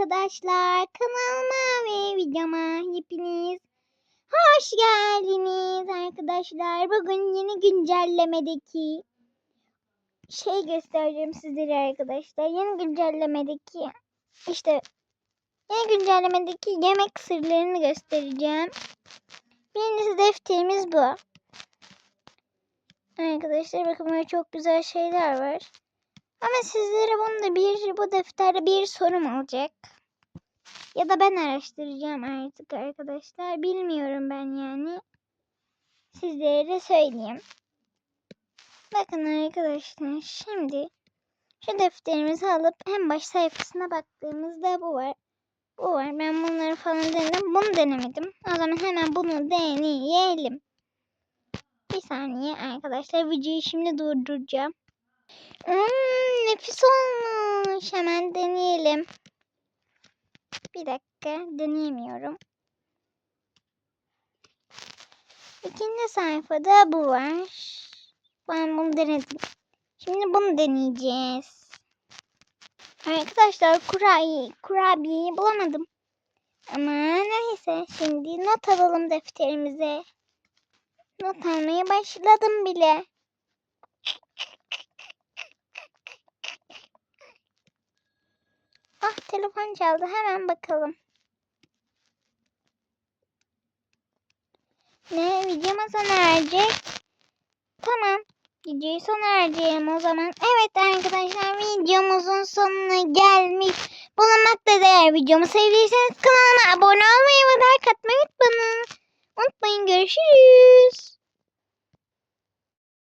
arkadaşlar. Kanalıma ve videoma hepiniz hoş geldiniz arkadaşlar. Bugün yeni güncellemedeki şey göstereceğim sizlere arkadaşlar. Yeni güncellemedeki işte yeni güncellemedeki yemek sırlarını göstereceğim. Birincisi defterimiz bu. Arkadaşlar bakın böyle çok güzel şeyler var. Ama sizlere bunu da bir bu defterde bir sorum olacak. Ya da ben araştıracağım artık arkadaşlar. Bilmiyorum ben yani. Sizlere de söyleyeyim. Bakın arkadaşlar şimdi şu defterimizi alıp en baş sayfasına baktığımızda bu var. Bu var. Ben bunları falan denedim. Bunu denemedim. O zaman hemen bunu deneyelim. Bir saniye arkadaşlar. Videoyu şimdi durduracağım. Nefis olmuş. Hemen deneyelim. Bir dakika. Deneyemiyorum. İkinci sayfada bu var. Ben bunu denedim. Şimdi bunu deneyeceğiz. Arkadaşlar kurabiye, kurabiyeyi bulamadım. Ama neyse şimdi not alalım defterimize. Not almaya başladım bile. Ah telefon çaldı hemen bakalım. Ne videoma sona erecek? Tamam. Videoyu sona erdirelim o zaman. Evet arkadaşlar videomuzun sonuna gelmiş bulunmakta değer videomu sevdiyseniz kanalıma abone olmayı ve like atmayı unutmayın. Unutmayın görüşürüz.